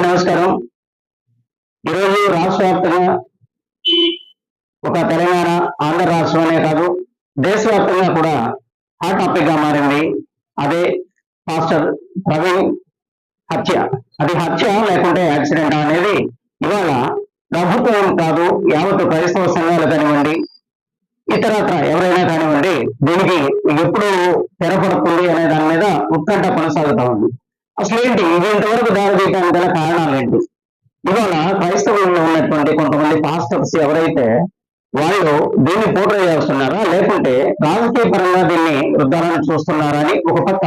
అందరికీ నమస్కారం. ఈరోజు రాష్ట్ర వ్యాప్తంగా ఒక తెలంగాణ ఆంధ్ర రాష్ట్రమే కాదు దేశవ్యాప్తంగా కూడా హాట్ టాపిక్గా మారింది. అదే పాస్టర్ ప్రవీణ్ హత్య. అది హత్య లేకుంటే యాక్సిడెంట్ అనేది ఇవాళ ప్రభుత్వం కాదు యావత్ క్రైస్తవ సంఘాలు కానివ్వండి ఇతరత్ర ఎవరైనా కానివ్వండి దీనికి ఎప్పుడు తెరపడుతుంది అనే దాని మీద ఉత్కంఠ కొనసాగుతా ఉంది. అసలు ఏంటి? ఇంతవరకు దారితీయడానికి గల కారణాలు ఏంటి? ఇవాళ క్రైస్తవుల్లో ఉన్నటువంటి కొంతమంది పాస్టర్స్ ఎవరైతే వాళ్ళు దీన్ని పోట్రే చేస్తున్నారా? లేకుంటే రాజకీయ పరంగా దీన్ని రుద్దాలని చూస్తున్నారా అని ఒక పక్క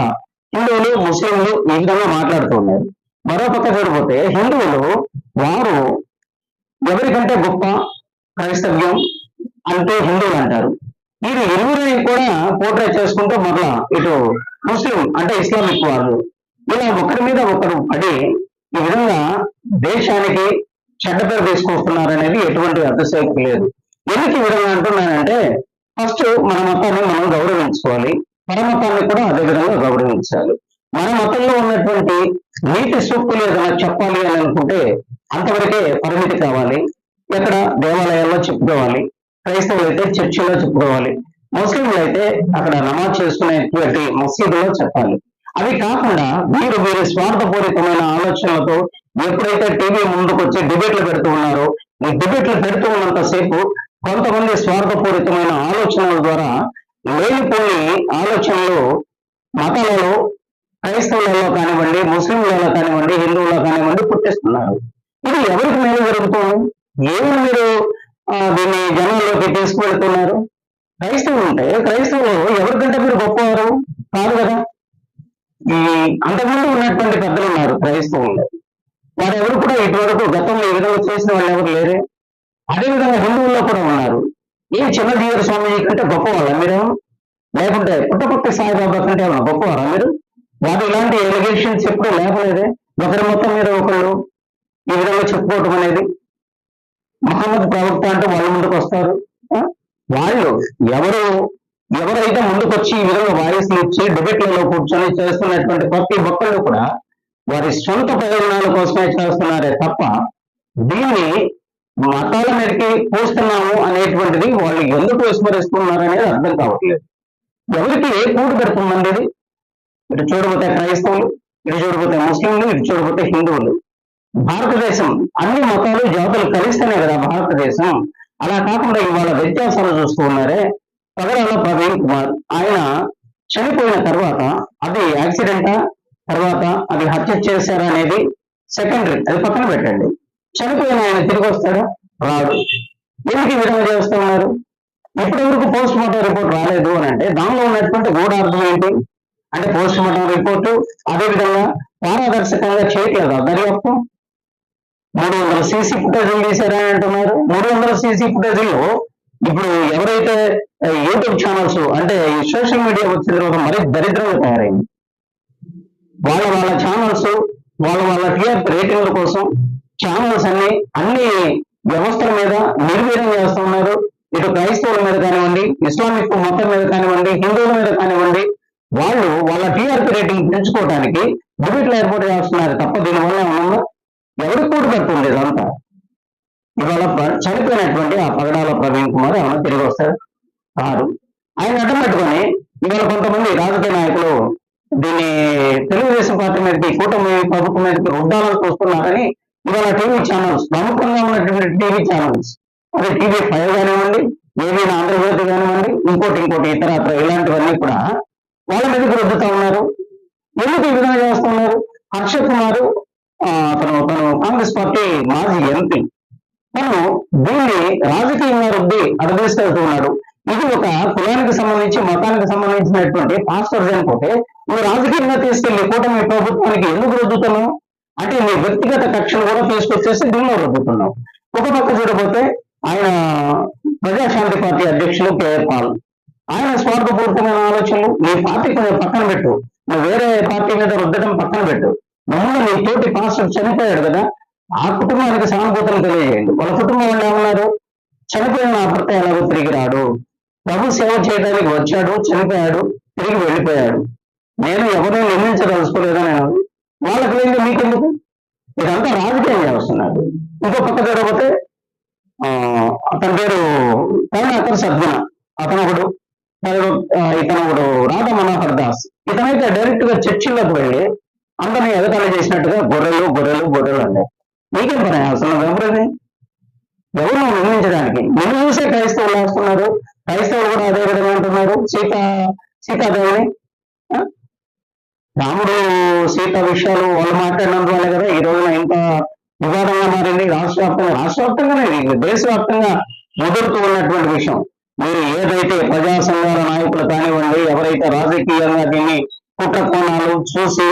హిందువులు ముస్లింలు ఈ విధంగా మాట్లాడుతున్నారు మరో పక్క చూడబోతే హిందువులు వారు ఎవరికంటే గొప్ప క్రైస్తవ్యం అంటే హిందువులు అంటారు. వీరు ఇరువురిని కూడా పోట్రే చేసుకుంటూ మరలా ఇటు ముస్లిం అంటే ఇస్లామిక్ వాళ్ళు ఇలా ఒకరి మీద ఒకరు పడి ఈ విధంగా దేశానికి చెడ్డ పేరు తీసుకొస్తున్నారనేది ఎటువంటి అతిశయక్తి లేదు. ఎందుకు ఈ విధంగా అంటున్నానంటే ఫస్ట్ మన మతాన్ని మనం గౌరవించుకోవాలి. పరమతాన్ని కూడా అదే విధంగా గౌరవించాలి. మన మతంలో ఉన్నటువంటి నీతి సూక్తులు ఏదైనా చెప్పాలి అని అనుకుంటే అంతవరకే పరిమితి కావాలి. ఎక్కడ? దేవాలయాల్లో చెప్పుకోవాలి. క్రైస్తవులు అయితే చర్చిలో చెప్పుకోవాలి. ముస్లింలు అయితే అక్కడ నమాజ్ చేసుకునేటువంటి మసీదులో చెప్పాలి. అవి కాకుండా మీరు వేరే స్వార్థపూరితమైన ఆలోచనలతో ఎప్పుడైతే టీవీ ముందుకు వచ్చి డిబేట్లు పెడుతూ ఉన్నారో ఈ డిబేట్లు పెడుతూ ఉన్నంతసేపు కొంతమంది స్వార్థపూరితమైన ఆలోచనల ద్వారా లేనిపోని ఆలోచనలు మతాలలో క్రైస్తవులలో కానివ్వండి ముస్లింలలో కానివ్వండి హిందువులలో కానివ్వండి పుట్టిస్తున్నారు. ఇది ఎవరికి మేలు జరుగుతుంది? ఏమి మీరు దీన్ని జనంలోకి తీసుకువెళ్తున్నారు? క్రైస్తవులు ఉంటే క్రైస్తవులు ఎవరికంటే మీరు గొప్పవారు? కాదు కదా. అంతకుముందు ఉన్నటువంటి పెద్దలు ఉన్నారు క్రైస్తవులు వారు ఎవరు కూడా ఇటువరకు గతంలో ఈ విధంగా చేసిన వాళ్ళు ఎవరు లేరే. అదేవిధంగా హిందువుల్లో కూడా ఉన్నారు. ఏ చిన్న దీవర స్వామి కంటే గొప్పవాళ్ళ మీరు? లేకుంటే పుట్టపక్క సాయిబాబా కంటే ఏమన్నా గొప్పవారా మీరు? వారు ఇలాంటి ఎలిగేషన్స్ ఎప్పుడు లేకలేదే ఒకరి మొత్తం మీద ఒకళ్ళు ఈ విధంగా చెప్పుకోవటం అనేది మహమ్మద్ ప్రవక్త అంటే వాళ్ళ ముందుకు వస్తారు. వాళ్ళు ఎవరు ఎవరైతే ముందుకొచ్చి ఈ విధంగా వాయిస్లు ఇచ్చి డిబేట్లలో కూర్చొని చేస్తున్నటువంటి ప్రతి ఒక్కళ్ళు కూడా వారి సొంత ప్రయోజనాల కోసమే చేస్తున్నారే తప్ప దీన్ని మతాల మీదకి పోస్తున్నాము అనేటువంటిది వాళ్ళు ఎందుకు విస్మరిస్తున్నారు అనేది అర్థం కావట్లేదు. ఎవరికి ఏ కూడు పెడుతుందండి ఇది? ఇటు చూడబోతే క్రైస్తవులు ఇటు చూడబోతే ముస్లింలు ఇటు చూడబోతే హిందువులు. భారతదేశం అన్ని మతాలు జాతులు కలిస్తేనే కదా భారతదేశం. అలా కాకుండా ఇవాళ వ్యత్యాసాలు చూస్తూ ఉన్నారే. పగడాల ప్రవీణ్ కుమార్. ఆయన చనిపోయిన తర్వాత అది యాక్సిడెంటా? తర్వాత అది హత్య చేశారా అనేది సెకండరీ అది పక్కన పెట్టండి. చనిపోయిన ఆయన తిరిగి వస్తాడా? రాడు. ఎందుకు ఈ విధంగా చేస్తూ ఉన్నారు ఇప్పటి వరకు పోస్ట్ మార్టం రిపోర్ట్ రాలేదు అని అంటే దానిలో ఉన్నటువంటి గూఢార్థం ఏంటి? అంటే పోస్ట్ మార్టం రిపోర్టు అదే విధంగా పారదర్శకంగా చేయట్లేదు? దర్యాప్తు? మూడు వందల సీసీ ఫుటేజ్లు తీశారని అంటున్నారు. మూడు వందల సీసీ ఫుటేజ్లో ఇప్పుడు ఎవరైతే యూట్యూబ్ ఛానల్స్ అంటే ఈ సోషల్ మీడియా వచ్చిన తర్వాత మరీ దరిద్రంగా తయారైంది. వాళ్ళ వాళ్ళ ఛానల్స్ వాళ్ళ వాళ్ళ టీఆర్ రేటింగ్ల కోసం ఛానల్స్ అన్ని అన్ని వ్యవస్థల మీద నిర్వీర్యం చేస్తున్నారు ఇటు క్రైస్తవుల మీద కానివ్వండి ఇస్లామిక్ మతం మీద కానివ్వండి హిందువుల మీద కానివ్వండి వాళ్ళు వాళ్ళ టీఆర్పీ రేటింగ్ పెంచుకోవడానికి డిబేట్లు ఏర్పాటు చేస్తున్నారు తప్ప దీనివల్ల ఏమన్నా ఎవరికి కూడు పెడుతుంది ఇదంతా ఇవాళ ప్ర- చనిపోయినటువంటి ఆ పగడాల ప్రవీణ్ కుమార్ ఏమన్నా తిరిగి వస్తారు కాదు. ఆయన అడ్డం పెట్టుకొని ఇవాళ కొంతమంది రాజకీయ నాయకులు దీన్ని తెలుగుదేశం పార్టీ మీదకి కూటమి ప్రభుత్వం మీదకి రుద్దాలని చూస్తున్నారని ఇవాళ టీవీ ఛానల్స్ ప్రముఖంగా ఉన్నటువంటి టీవీ ఛానల్స్ అదే టీవీ ఫైవ్ కానివ్వండి ఏదైనా ఆంధ్రజ్యోతి కానివ్వండి ఇంకోటి ఇంకోటి ఇతర ఇలాంటివన్నీ కూడా వాళ్ళ మీదకి రుద్దుతా ఉన్నారు. ఎందుకు ఈ విధంగా చేస్తున్నారు? హర్ష కుమార్ అతను తను కాంగ్రెస్ పార్టీ మాజీ ఎంపీ. తను దీన్ని రాజకీయంగా రుద్ది అటు ఉన్నాడు ఇది ఒక కులానికి సంబంధించి మతానికి సంబంధించినటువంటి పాస్టర్స్ అనుకుంటే నువ్వు రాజకీయంగా తీసుకెళ్ళి కూటమి ప్రభుత్వానికి ఎందుకు రుద్దుతున్నావు? అంటే నీ వ్యక్తిగత కక్షలు కూడా తీసుకొచ్చేసి దీనిలో రుద్దుతున్నావు. ఒక పక్క చూడబోతే ఆయన ప్రజాశాంతి పార్టీ అధ్యక్షులు కేఆర్ పాల్. ఆయన స్వార్థపూరితమైన ఆలోచనలు నీ పార్టీ కొంచెం పక్కన పెట్టు. నువ్వు వేరే పార్టీ మీద రుద్దడం పక్కన పెట్టు. మమ్మల్ని నీ తోటి పాస్టర్ చనిపోయాడు కదా ఆ కుటుంబానికి సానుభూతులు తెలియజేయండి. వాళ్ళ కుటుంబం వాళ్ళు ఏమన్నారు? చనిపోయిన నా భర్త ఎలాగో తిరిగి రాడు. ప్రభు సేవ చేయడానికి వచ్చాడు చనిపోయాడు తిరిగి వెళ్ళిపోయాడు. నేను ఎవరూ నిర్ణయించదలుచుకోలేదని వాళ్ళకి లేదు మీకెందుకు? ఇదంతా రాజకీయం చేస్తున్నారు. ఇంకో పక్క జరగకపోతే ఆ, అతని పేరు కరుణాకర్ సద్గుణ. అతను ఒకడు ఇతను ఒకడు రాధా మనోహర్ దాస్. ఇతనైతే డైరెక్ట్గా చర్చిల్లోకి వెళ్ళి అందరినీ ఎగతాళి చేసినట్టుగా గొర్రెలు గొర్రెలు గొర్రెలు అన్నారు. నీకేం పని అసలు ఎవరిది? ఎవరు నిర్మించడానికి నిన్ను చూసే క్రైస్తవులు వేస్తున్నారు. క్రైస్తవులు కూడా అదే విధంగా అంటున్నారు. సీత సీతాదేవిని రాముడు సీత విషయాలు వాళ్ళు మాట్లాడినందు వల్లే కదా ఈ రోజున ఇంత వివాదంగా మారింది రాష్ట్ర వ్యాప్తంగా రాష్ట్ర వ్యాప్తంగానే ఇది దేశవ్యాప్తంగా ముదురుతూ ఉన్నటువంటి విషయం. మీరు ఏదైతే ప్రజా సంఘాల నాయకులు కానివ్వండి ఎవరైతే రాజకీయంగా దీన్ని కుట్ర కోణాలు చూసి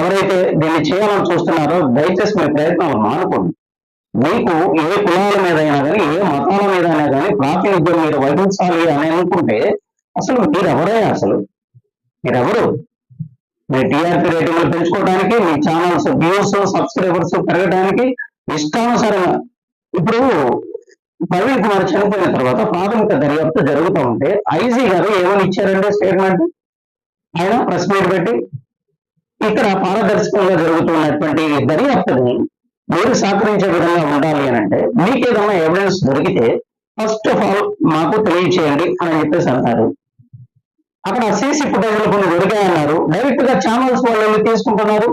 ఎవరైతే దీన్ని చేయాలని చూస్తున్నారో దయచేసి మీ ప్రయత్నం మానుకోండి. మీకు ఏ కులాల మీద అయినా కానీ ఏ మతాల మీద అయినా కానీ ప్రాతినిధ్యం మీరు వహించాలి అని అనుకుంటే అసలు మీరెవరే అసలు? మీరెవరు? మీ టీఆర్పీ రేటింగ్లు పెంచుకోవడానికి మీ ఛానల్స్ వ్యూస్ సబ్స్క్రైబర్స్ పెరగడానికి ఇష్టానుసారంగా ఇప్పుడు ప్రవీణ్ కుమార్ చనిపోయిన తర్వాత ప్రాథమిక దర్యాప్తు జరుగుతూ ఉంటే ఐజీ గారు ఏమని ఇచ్చారంటే స్టేట్మెంట్? ఆయన ప్రెస్ మీట్ పెట్టి ఇక్కడ పారదర్శకంగా జరుగుతున్నటువంటి దర్యాప్తుని మీరు సహకరించే విధంగా ఉండాలి అని అంటే మీకు ఏదైనా ఎవిడెన్స్ దొరికితే ఫస్ట్ ఆఫ్ ఆల్ మాకు తెలియచేయండి అని చెప్పేసి అన్నారు అక్కడ సీసీ ఫుటేజ్లు కొన్ని దొరికాయన్నారు. డైరెక్ట్గా ఛానల్స్ వాళ్ళు తీసుకుంటున్నారు.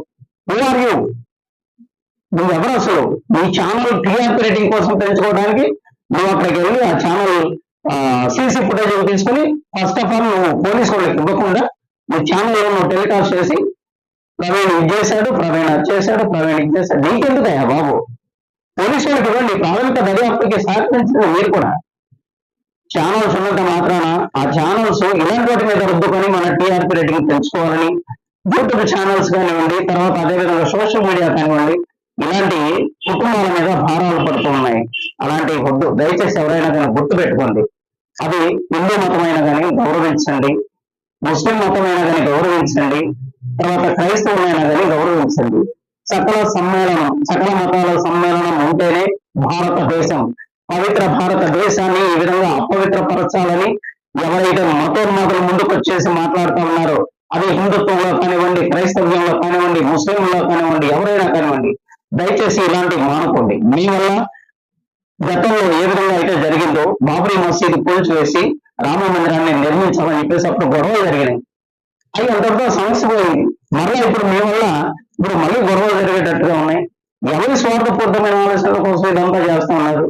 ఆర్ యూ నువ్వు ఎవరు అసలు? నీ ఛానల్ టీఆర్పీ రేటింగ్ కోసం పెంచుకోవడానికి నువ్వు అక్కడికి వెళ్ళి ఆ ఛానల్ సీసీ ఫుటేజ్ తీసుకుని ఫస్ట్ ఆఫ్ ఆల్ నువ్వు పోలీసు వాళ్ళకి ఇవ్వకుండా నీ ఛానల్ నువ్వు టెలికాస్ట్ చేసి ప్రవీణ్ ఇది చేశాడు ప్రవీణ్ అది చేశాడు ప్రవీణ్ ఇది చేశాడు. నీకెందుకయ్యా బాబు? పోలీసులకు ఇవ్వండి ప్రాథమిక దర్యాప్తుకి సహకరించిన మీరు కూడా. ఛానల్స్ ఉన్నంత మాత్రాన ఆ ఛానల్స్ ఇలాంటి వాటి మీద రుద్దుకొని మన టీఆర్పీ రేటింగ్ పెంచుకోవాలని యూట్యూబ్ ఛానల్స్ కానివ్వండి తర్వాత అదేవిధంగా సోషల్ మీడియా కానివ్వండి ఇలాంటి కుటుంబాల మీద భారాలు పడుతూ ఉన్నాయి. అలాంటి వద్దు దయచేసి ఎవరైనా కానీ గుర్తు పెట్టుకోండి అది హిందూ మతమైన కానీ గౌరవించండి. ముస్లిం మతమైనా కానీ గౌరవించండి. తర్వాత క్రైస్తవులైనా కానీ గౌరవించండి. సకల సమ్మేళనం సకల మతాల సమ్మేళనం ఉంటేనే భారతదేశం. పవిత్ర భారతదేశాన్ని ఈ విధంగా అపవిత్రపరచాలని ఎవరైతే మతోన్మాదులు ముందుకు వచ్చేసి మాట్లాడుతూ ఉన్నారో అది హిందుత్వంలో కానివ్వండి క్రైస్తవ్యంలో కానివ్వండి ముస్లింలో కానివ్వండి ఎవరైనా కానివ్వండి దయచేసి ఇలాంటి మానుకోండి. మీ వల్ల గతంలో ఏ విధంగా అయితే జరిగిందో బాబ్రీ మసీదు కూల్చివేసి రామ మందిరాన్ని నిర్మించాలని చెప్పేసి అప్పుడు గొడవలు జరిగినాయి. అవి అంతటితో సమస్య పోయింది మళ్ళీ ఇప్పుడు మీ వల్ల ఇప్పుడు మళ్ళీ గొడవలు జరిగేటట్టుగా ఉన్నాయి. ఎవరి స్వార్థపూర్తమైన ఆలోచనల కోసం ఇదంతా చేస్తూ ఉన్నారు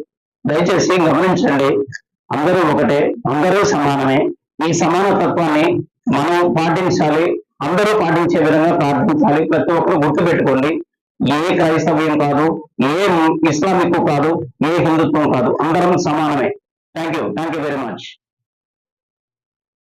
దయచేసి గమనించండి. అందరూ ఒకటే అందరూ సమానమే. ఈ సమానతత్వాన్ని మనం పాటించాలి అందరూ పాటించే విధంగా ప్రార్థించాలి. ప్రతి ఒక్కరు గుర్తుపెట్టుకోండి. ఏ క్రైస్తవ్యం కాదు ఏ ఇస్లామిక్ కాదు ఏ హిందుత్వం కాదు. అందరం సమానమే. Thank you thank you very much.